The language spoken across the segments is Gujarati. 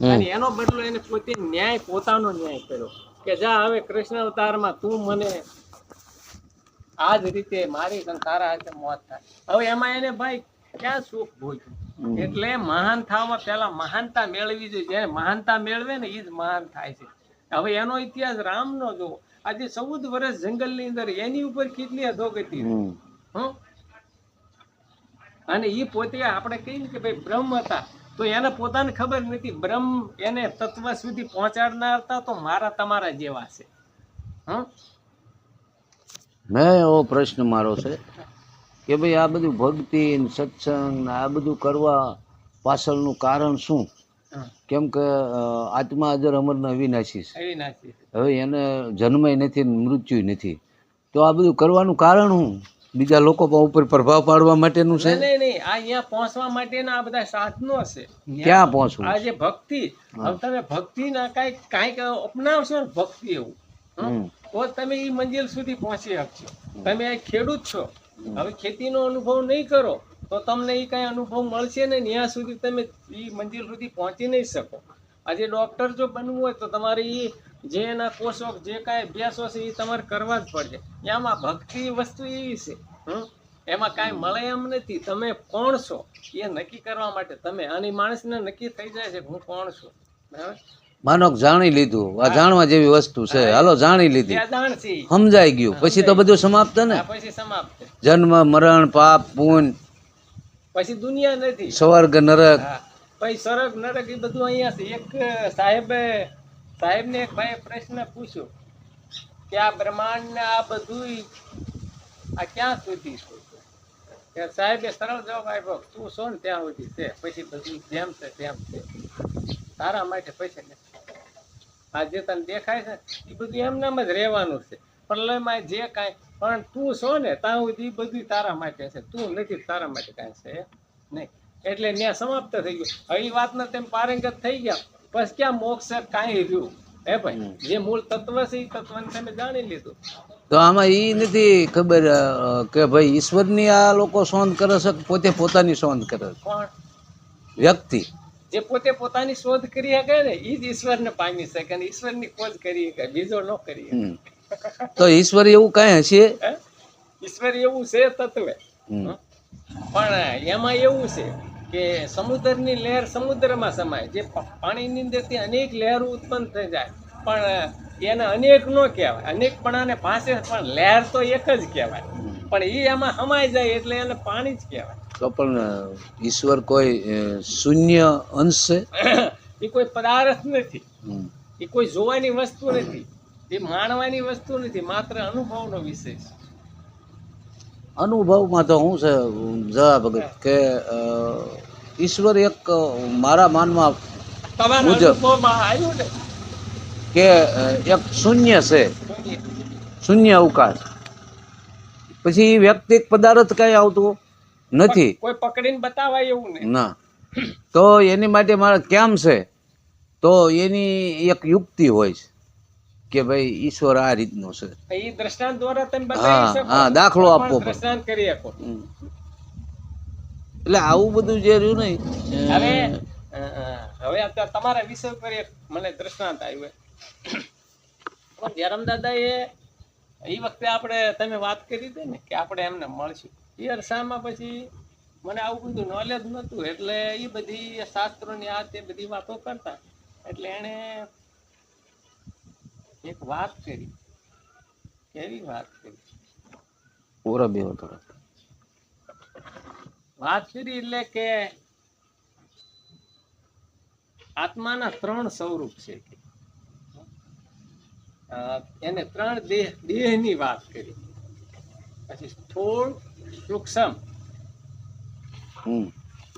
અને એનો બદલો એને પોતે ન્યાય પોતાનો ન્યાય કર્યો. કે જા હવે કૃષ્ણ અવતારમાં તું મને આ જ રીતે મારી તારા હાથે મોત થાય. હવે એમાં એને ભાઈ ક્યાં સુખ ભોગ્યું? એટલે મહાન થવામાં પહેલા મહાનતા મેળવી જોઈએ. જેને મહાનતા મેળવે ને એ જ મહાન થાય છે. હવે એનો ઇતિહાસ રામનો જો આજે ચૌદ વર્ષ જંગલની અંદર એની ઉપર કેટલી અધોગતિ. અને એ પોતે આપણે કહીએ ને કે ભાઈ બ્રહ્મ હતા. તો એને પોતાને ખબર નથી. બ્રહ્મ એને તત્વ સુધી પહોંચાડનાર હતા તો મારા તમારા જેવા છે. મેં એવો પ્રશ્ન મારો છે કે ભાઈ આ બધું ભક્તિ સત્સંગ આ બધું કરવા પાછળનું કારણ શું? કેમ કે આત્મા અજર અમરના અવિનાશી છે. હવે એને જન્મય નથી મૃત્યુ નથી. તો આ બધું કરવાનું કારણ શું? બીજા લોકો પણ ઉપર પ્રભાવ પાડવા માટેનું છે? નહીં નહીં આ અહીંયા પહોંચવા માટેના આ બધા સાધનો છે. ક્યાં પહોંચવું આ જે ભક્તિ હવે તમે ભક્તિ ના કાંઈક કાંઈક અપનાવશો ને ભક્તિ એવું? તો તમે એ મંજિલ સુધી પહોંચી શકશો. તમે આ ખેડૂત છો. હવે ખેતીનો અનુભવ નહીં કરો તો તમને એ કાંઈ અનુભવ મળશે ને ત્યાં સુધી તમે એ મંજિલ સુધી પહોંચી નહીં શકો. આજે ડૉક્ટર જો બનવું હોય તો તમારે એ જે એના કોષો જે કાંઈ અભ્યાસો છે એ તમારે કરવા જ પડશે. એમાં ભક્તિ વસ્તુ એવી છે હમ? એમાં કાંઈ મળે એમ નથી. તમે કોણ છો? એ નક્કી કરવા માટે તમે. અને માણસને નક્કી થઈ જાય છે હું કોણ છું. બરાબર? માનો જાણી લીધું. આ જાણવા જેવી વસ્તુ છે. હાલો જાણી લીધી. સમજાઈ ગયું. પછી તો બધું સમાપ્ત ને? પછી સમાપ્ત. જન્મ મરણ પાપ પૂન. પછી દુનિયા નથી. સ્વર્ગ નરક. પછી સ્વર્ગ નરક એ બધું અહીંયા છે. એક સાહેબે સાહેબને એક ભાઈએ પ્રશ્ન પૂછ્યો કે આ બ્રહ્માંડ ને આ બધું આ ક્યાં સુધી છે? કે સાહેબે સરળ જવાબ આપ્યો, તું છો ને ત્યાં સુધી છે? પછી બધું જેમ છે તેમ છે. તારા માટે પછી નથી. આ જે તને દેખાય છે એ બધું એમનામ જ રહેવાનું છે. પ્રલયમાં જે કાંઈ, પણ તું છો ને, ત્યાં સુધી બધું તારા માટે છે. તું નથી, તારા માટે કાંઈ છે નહીં. એટલે ત્યાં સમાપ્ત થઈ ગયું. હવે એ વાતના તેમ પારંગત થઈ ગયા. પછી ક્યાં મોક્ષ કાંઈ રહ્યું? હે ભાઈ જે મૂળ તત્વ છે એ તત્વને તમે જાણી લીધું. તો આમાં એ નથી ખબર કે ભાઈ ઈશ્વરની આ લોકો શોધ કરે છે કે પોતે પોતાની શોધ કરે છે? કોણ? વ્યક્તિ. જે પોતે પોતાની શોધ કરી શકે ને એ જ ઈશ્વરને પામી શકે અને ઈશ્વરની ખોજ કરી શકે બીજો ન કરી તો ઈશ્વર એવું કાંઈ હશે? ઈશ્વર એવું છે તત્વે. પણ એમાં એવું છે કે સમુદ્રની લહેર સમુદ્રમાં સમાય. જે પાણીની અંદરથી અનેક લહેરો ઉત્પન્ન થઈ જાય. પણ એને અનેક નો કહેવાય. અનેકપણાને ભાષે પણ લહેર તો એક જ કહેવાય. પણ એ એમાં સમાઈ જાય એટલે એને પાણી જ કહેવાય. તો પણ ઈશ્વર કોઈ શૂન્ય અંશ છે? એ કોઈ પદાર્થ નથી. એ કોઈ જોવાની વસ્તુ નથી. એ માણવાની વસ્તુ નથી. માત્ર અનુભવનો વિષય છે. અનુભવમાં તો હું છે જવાબ કે ઈશ્વર એક મારા માનમાં મુજબ. કે એક શૂન્ય છે. શૂન્ય અવકાશ. પછી વ્યક્તિક પદાર્થ કઈ આવતું નથી. કોઈ પકડીને બતાવાય એવું ના. તો એની માટે મારે કેમ છે? તો એની એક યુક્તિ હોય છે. કે ભાઈ ઈશ્વર આ રીતનો છે. એ દ્રષ્ટાંત દ્વારા તમે હા, હા, દાખલો કોઈ આપવો દ્રષ્ટાંત કરી શકો. એટલે આવું બધું જે રહ્યું ને હવે અત્યારે તમારા વિષય પર એક મને દ્રષ્ટાંત આવ્યું. ધ્યારામ દાદા એ એ વખતે આપણે તમે વાત કરી હતી ને કે આપણે એમને મળશું. એ અરસામાં પછી મને આવું બધું નોલેજ નહોતું એટલે એ બધી શાસ્ત્રોની આ તે બધી વાતો કરતા. એટલે એણે એક વાત કરી. કેવી વાત કરી? પૂરા બે વાત કરી એટલે કે આત્માના ત્રણ સ્વરૂપ છે એને ત્રણ દેહ દેહની વાત કરી. પછી સ્થૂળ સૂક્ષ્મ.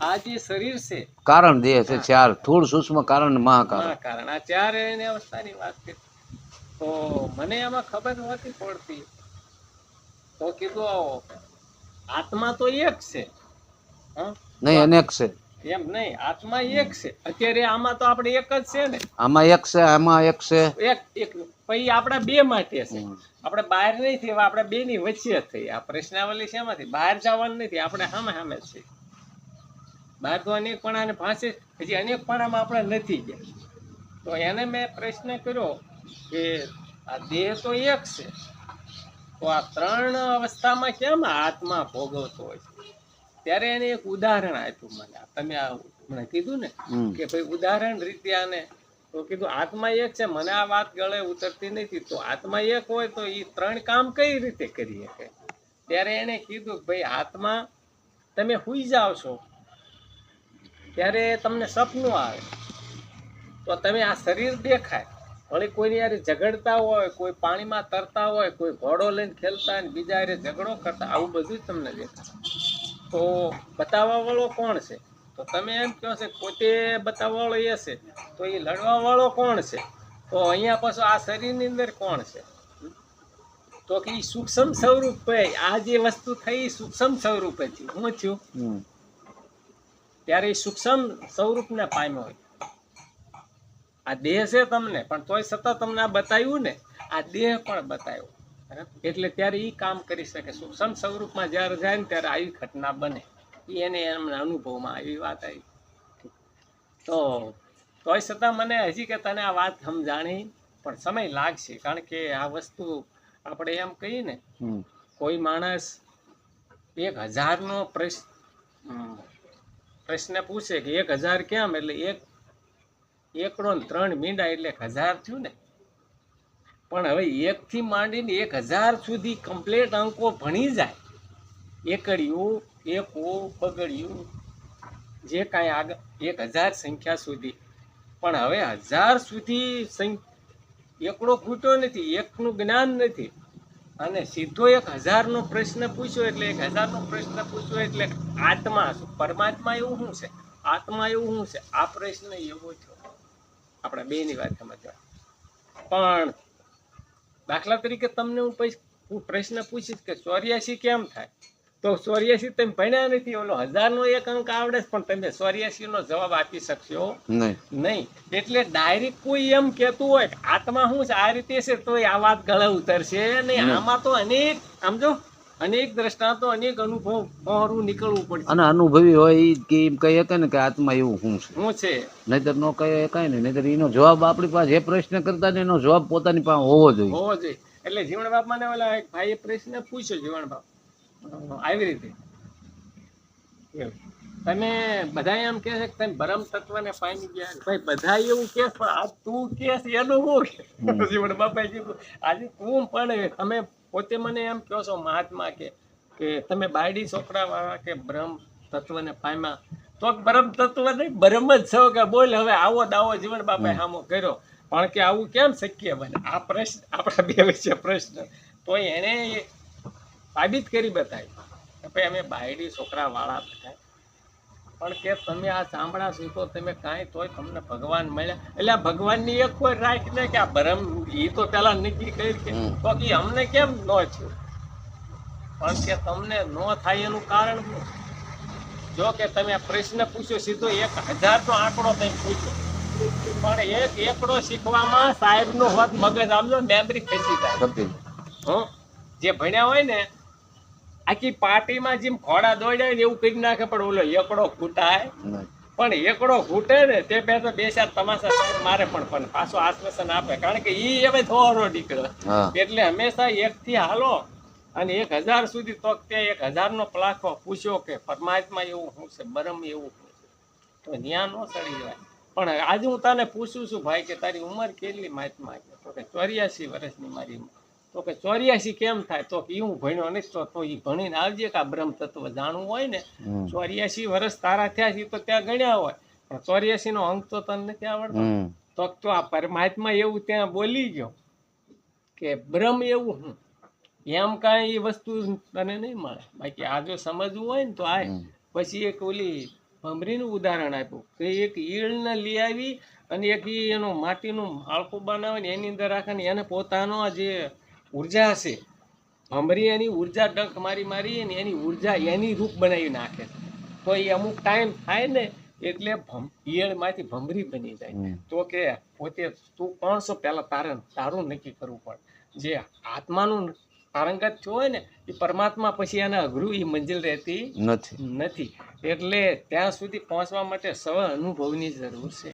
આ જે શરીર છે. કારણ દેહ છે ચાર. થોડ સૂક્ષ્મ કારણ મહાકારણ. કારણ આ ચાર એની અવસ્થાની વાત કરી. તો મને એમાં ખબર નહોતી પડતી. તો કીધું આવો. આત્મા તો એક છે? નહીં અનેક છે. એમ નહીં આત્મા એક છે. અત્યારે આમાં તો આપણે એક જ છે ને. આમાં એક છે આમાં એક છે. એક એક. પછી આપણા બે માટે છે. આપણે બહાર નહીં થઈ આપણે બે ની વચ્ચે થઈ આ પ્રશ્નાવલી શેમાંથી? બહાર જવાનું નથી આપણે સામે સામે છે બહાર તો અનેકપણા ને ફાંસે હજી અનેકપણામાં આપણે નથી ગયા. તો એને મેં પ્રશ્ન કર્યો કે આ દેહ તો એક છે. તો આ ત્રણ અવસ્થામાં કેમ આત્મા ભોગવતો હોય છે? ત્યારે એને એક ઉદાહરણ આપ્યું મને. તમે આ મને કીધું ને કે ભાઈ ઉદાહરણ રીતે આને તો કીધું આત્મા એક છે. મને આ વાત ગળે ઉતરતી નથી. તો આત્મા એક હોય તો એ ત્રણ કામ કઈ રીતે કરી શકે? ત્યારે એને કીધું કે ભાઈ આત્મા તમે હુઈ જાઓ છો. ત્યારે તમને સપનું આવે. તો તમે આ શરીર દેખાય. વળી કોઈની યારે ઝઘડતા હોય કોઈ પાણીમાં તરતા હોય કોઈ ઘોડો લઈને ખેલતા હોય ને બીજા હારે ઝઘડો કરતા આવું બધું જ તમને દેખાય. તો બતાવવા વાળો કોણ છે? તો તમે એમ કહો છો પોતે બતાવવા વાળો એ છે. તો એ લડવા વાળો કોણ છે? તો અહીંયા પાછું આ શરીરની અંદર કોણ છે? તો કે એ સૂક્ષ્મ સ્વરૂપે આ જે વસ્તુ થઈ સૂક્ષ્મ સ્વરૂપે થયું હું થયું ત્યારે એ સૂક્ષ્મ સ્વરૂપને પામ્યો હોય. આ દેહ છે તમને પણ તોય સતત તમને આ બતાવ્યું ને આ દેહ પણ બતાવ્યો. એટલે ત્યારે એ કામ કરી શકે સૂક્ષ્મ સ્વરૂપમાં જ્યારે જાય ને ત્યારે આવી ઘટના બને. એને એમના અનુભવમાં આવી વાત આવી. તો તોય છતાં મને હજી કે તને આ વાત સમજાણી પણ સમય લાગશે. કારણ કે આ વસ્તુ આપણે એમ કહીએ ને કોઈ માણસ એક હજારનો પ્રશ્ન પ્રશ્ન પૂછે કે એક હજાર કેમ? એટલે એક એકડો ને ત્રણ મીંડા એટલે હજાર થયું ને. પણ હવે એકથી માંડીને એક હજાર સુધી કમ્પ્લેટ અંકો ભણી જાય. એકડિયું, એકો બગડિયું જે કાંઈ આગળ એક હજાર સંખ્યા સુધી. પણ હવે હજાર સુધી એકડો ખૂટ્યો નથી, એકનું જ્ઞાન નથી. અને સીધો એક હજારનો પ્રશ્ન પૂછ્યો એટલે એક હજારનો પ્રશ્ન પૂછ્યો એટલે આત્મા શું? પરમાત્મા એવું શું છે? આત્મા એવું શું છે? આ પ્રશ્ન એવો થયો. આપણા બેની વાત સમજવા. પણ દાખલા તરીકે તમને હું પ્રશ્ન પૂછીશ કે ચોર્યાસી કેમ થાય? તો ચોર્યાસી તમે ભણ્યા નથી ઓલો હજારનો એક અંક આવડે પણ તમે ચોર્યાસી નો જવાબ આપી શકશો નહીં. એટલે ડાયરેક્ટ કોઈ એમ કહેતું હોય આત્મા હું આ રીતે છે તો આ વાત ગળે ઉતરશે નહીં. આમાં તો અનેક સમજો અનેક દ્રષ્ટાંતો અનેક અનુભવ મોહરું નીકળવું પડે અને અનુભવી હોય કે એમ કહી શકે ને કે આત્મા એવું શું છે. શું છે. નહીતર નો કહે કાંઈ નહીં નહીતર એનો જવાબ આપણી પાસે જે પ્રશ્ન કરતા ને એનો જવાબ પોતાની પાસે હોવો જોઈએ. હોવો જોઈએ. એટલે જીવણ બાપ મને ઓલા એક ભાઈએ પ્રશ્ન પૂછ્યો જીવણ બાપ. આવી રીતે. તમે બધા એમ કહે છે કે તમે ભરમ તત્વને પામી ગયા. ભાઈ બધા એવું કે પણ આ તું કે એનું હું જીવણ બાપાએ કીધું આજે તું પણ તમે પોતે મને એમ કહો છો મહાત્મા કે કે તમે બાયડી છોકરા વાળા કે બ્રહ્મ તત્વને પામ્યા તો બ્રહ્મ તત્વ નહીં બ્રહ્મ જ છો કે બોલ હવે આવો દાવો જીવન બાપાએ સામો કર્યો. પણ કે આવું કેમ શક્ય બને? આ પ્રશ્ન આપણા બે વચ્ચે પ્રશ્ન. તો એને સાબિત કરી બતાવી. કે ભાઈ અમે બાયડી છોકરા વાળા બધા પણ કે તમે આ સાંભળા શીખો તમે કાંઈ તોય તમને ભગવાન મળ્યા. એટલે ભગવાનની એક કોઈ રાખ ને કે આ ભરમ એ તો પેલા નક્કી કરી કે. તો કે અમને કેમ ન છે પણ કે તમને ન થાય એનું કારણ જો કે તમે પ્રશ્ન પૂછ્યો સીધો એક હજાર નો આંકડો તમે પૂછ્યો પણ એક એકડો શીખવામાં સાહેબ નો હોત મગજ આમનો મેમરી ખેંચી જાય. જે ભણ્યા હોય ને આખી પાર્ટીમાં જેમ ખોડા દોડ્યા ને એવું કરી નાખે પણ ઓલો એકડો ખૂટાય. પણ એકડો ખૂટે ને તે બે તો બે ચાર તમાશા મારે પણ પણ પાછો આશ્વાસન આપે. કારણ કે ઈ હવે થોડો નીકળે એટલે હંમેશા એક થી હાલો અને એક હજાર સુધી તો ત્યાં એક હજાર નો પ્લાખો પૂછ્યો કે પરમાત્મા એવું શું છે બરમ એવું શું છે? તો ન્યા નો ચડી જાય. પણ આજે હું તને પૂછું છું ભાઈ કે તારી ઉંમર કેટલી મહાત્મા તો કે ચોર્યાસી વર્ષની મારી ઉંમર. તો કે ચોર્યાસી કેમ થાય? તો કે હું ભણ્યો નથી તો ઈ ભણીને આવજે કે આ બ્રહ્મ તત્વ જાણવું હોય ને. ચોર્યાસી વર્ષ તારા થયા છે તો ત્યાં ગણ્યા હોય. પણ ચોર્યાસી નો અંક તો તને નથી આવડતો. તો તો આ પરમાત્મા એવું ત્યાં બોલી ગયો કે બ્રહ્મ એવું હું. એમ કાંઈ એ વસ્તુ તને નહીં મળે. બાકી આ જો સમજવું હોય ને તો આ પછી એક ઓલી ભમરીનું ઉદાહરણ આપ્યું કે એક ઈળને લઈ આવી અને એક ઈ એનું માટીનું માળખું બનાવે ને એની અંદર રાખે ને એને પોતાનો જે ઊર્જા ભમરી એની ઊર્જા ડંખ મારી મારી ને એની ઊર્જા એની રૂપ બનાવી નાખે. તો એ અમુક ટાઈમ થાય ને એટલે ઈયળમાંથી ભમરી બની જાય. તો કે પોતે તું કોણ છો પહેલાં તારે તારું નક્કી કરવું પડે. જે આત્માનું પારંગત છો હોય ને એ પરમાત્મા પછી એને અઘરું એ મંજિલ રહેતી નથી. નથી. એટલે ત્યાં સુધી પહોંચવા માટે સવ અનુભવની જરૂર છે.